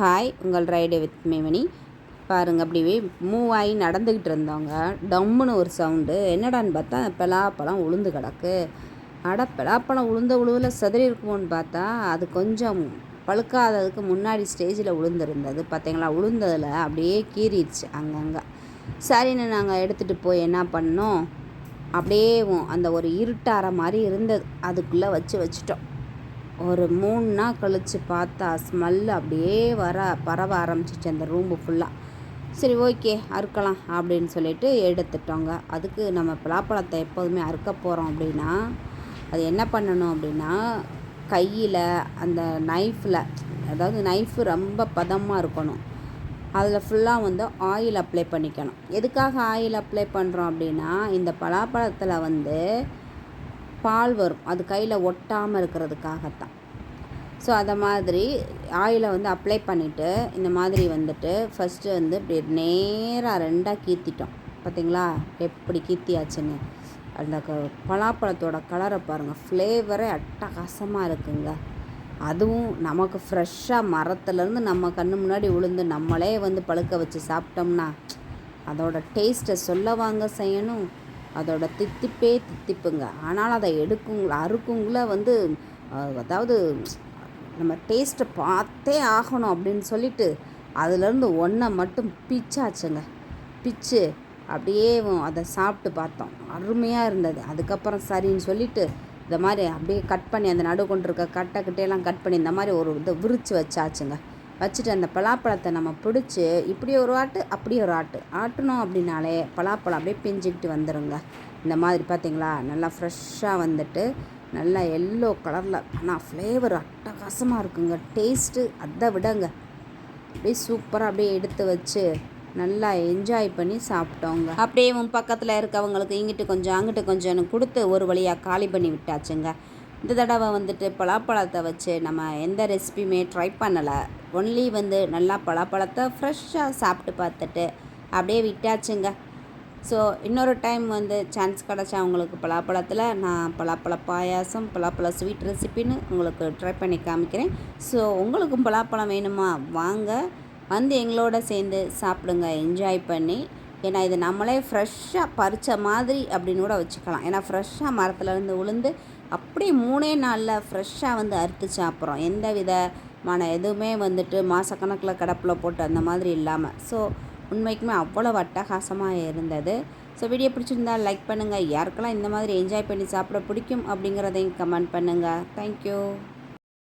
Hi உங்கள் ride with மேமணி பாருங்கள் அப்படியே மூவ் ஆகி நடந்துக்கிட்டு இருந்தவங்க டம்முன்னு ஒரு சவுண்டு என்னடான்னு பார்த்தா பலாப்பழம் உளுந்து கிடக்கு. அட பலாப்பழம் உளுந்த உழுவில் சதுரி இருக்குமோன்னு பார்த்தா அது கொஞ்சம் பழுக்காததுக்கு முன்னாடி ஸ்டேஜில் உளுந்துருந்தது. பார்த்தீங்களா? உளுந்ததில் அப்படியே கீறிடுச்சு அங்கங்கே. சரின்னு நாங்கள் எடுத்துகிட்டு போய் என்ன பண்ணோம்? அப்படியே அந்த ஒரு இருட்டார மாதிரி இருந்தது. அதுக்குள்ளே வச்சு வச்சுட்டோம். ஒரு மூணு நாள் கழித்து பார்த்தா ஸ்மெல் அப்படியே வர பரவ ஆரம்பிச்சிச்சு அந்த ரூம்பு ஃபுல்லாக சரி ஓகே அறுக்கலாம் அப்படின்னு சொல்லிட்டு எடுத்துட்டோங்க. அதுக்கு நம்ம பலாப்பழத்தை எப்போதுமே அறுக்க போகிறோம் அப்படின்னா அது என்ன பண்ணணும் அப்படின்னா கையில் அந்த நைஃப்பில் அதாவது நைஃப் ரொம்ப பதமாக இருக்கணும். அதில் ஃபுல்லாக வந்து ஆயில் அப்ளை பண்ணிக்கணும். எதுக்காக ஆயில் அப்ளை பண்ணுறோம் அப்படின்னா இந்த பலாப்பழத்தில் வந்து பால் வரும். அது கையில் ஒட்டாமல் இருக்கிறதுக்காகத்தான். ஸோ அதை மாதிரி ஆயிலை வந்து அப்ளை பண்ணிவிட்டு இந்த மாதிரி வந்துட்டு ஃபஸ்ட்டு வந்து இப்படி நேராக ரெண்டாக கீத்திட்டோம். பார்த்திங்களா எப்படி கீத்தியாச்சுன்னு. அந்த க பலாப்பழத்தோட கலரை பாருங்கள் ஃப்ளேவரே அட்டகாசமாக இருக்குங்க. அதுவும் நமக்கு ஃப்ரெஷ்ஷாக மரத்துலேருந்து நம்ம கண்ணு முன்னாடி உளுந்து நம்மளே வந்து பழுக்க வச்சு சாப்பிட்டோம்னா அதோட டேஸ்ட்டை சொல்ல வாங்க செய்யணும் அதோட தித்திப்பே தித்திப்புங்க. ஆனால் அதை எடுக்குங்கள அறுக்குங்கள வந்து அதாவது நம்ம டேஸ்ட்டை பார்த்தே ஆகணும் அப்படின்னு சொல்லிட்டு அதுலேருந்து ஒன்றை மட்டும் பிச்சாச்சுங்க. பிச்சு அப்படியே அதை சாப்பிட்டு பார்த்தோம். அருமையாக இருந்தது. அதுக்கப்புறம் சரின்னு சொல்லிவிட்டு இந்த மாதிரி அப்படியே கட் பண்ணி அந்த நடு கொண்டு இருக்க கட்டை கிட்டையெல்லாம் கட் பண்ணி இந்த மாதிரி ஒரு இதை விரித்து வச்சாச்சுங்க. வச்சுட்டு அந்த பலாப்பழத்தை நம்ம பிடிச்சி இப்படி ஒரு ஆட்டு அப்படி ஒரு ஆட்டு. ஆட்டணும் அப்படின்னாலே பலாப்பழம் அப்படியே பிஞ்சிக்கிட்டு வந்துடுங்க இந்த மாதிரி பார்த்திங்களா? நல்லா ஃப்ரெஷ்ஷாக வந்துட்டு நல்லா எல்லோ கலரில் ஆனால் ஃப்ளேவர் அட்டகாசமாக இருக்குங்க. டேஸ்ட்டு அதை விடங்க. அப்படியே சூப்பராக அப்படியே எடுத்து வச்சு நல்லா என்ஜாய் பண்ணி சாப்பிட்டோங்க. அப்படியே உன் பக்கத்தில் இருக்கவங்களுக்கு இங்கிட்டு கொஞ்சம் அங்கிட்டு கொஞ்சம் கொடுத்து ஒரு வழியாக காலி பண்ணி விட்டாச்சுங்க. இந்த தடவை வந்துட்டு பலாப்பழத்தை வச்சு நம்ம எந்த ரெசிபியுமே ட்ரை பண்ணலை. ஒன்லி வந்து நல்லா பலாப்பழத்தை ஃப்ரெஷ்ஷாக சாப்பிட்டு பார்த்துட்டு அப்படியே விட்டாச்சுங்க. ஸோ இன்னொரு டைம் வந்து சான்ஸ் கிடச்சா உங்களுக்கு பலாப்பழத்தில் நான் பலாப்பழ பாயாசம் பலாப்பழ ஸ்வீட் ரெசிபின்னு உங்களுக்கு ட்ரை பண்ணி காமிக்கிறேன். ஸோ உங்களுக்கும் பலாப்பழம் வேணுமா? வாங்க. வந்து எங்களோட சேர்ந்து சாப்பிடுங்க. என்ஜாய் பண்ணி. ஏன்னா இது நம்மளே ஃப்ரெஷ்ஷாக பறித்த மாதிரி அப்படின்னு கூட வச்சுக்கலாம். ஏன்னா ஃப்ரெஷ்ஷாக மரத்துலேருந்து உளுந்து அப்படியே மூணே நாளில் ஃப்ரெஷ்ஷாக வந்து அறுத்து சாப்பிட்றோம் எந்த விதமான எதுவுமே வந்துட்டு மாதக்கணக்கில் கடப்பில் போட்டு அந்த மாதிரி இல்லாமல் ஸோ உண்மைக்குமே அவ்வளோ அட்டகாசமாக இருந்தது. ஸோ வீடியோ பிடிச்சிருந்தா லைக் பண்ணுங்கள் யாருக்கெல்லாம் இந்த மாதிரி என்ஜாய் பண்ணி சாப்பிட பிடிக்கும் அப்படிங்கிறதையும் கமெண்ட் பண்ணுங்கள் தேங்க்யூ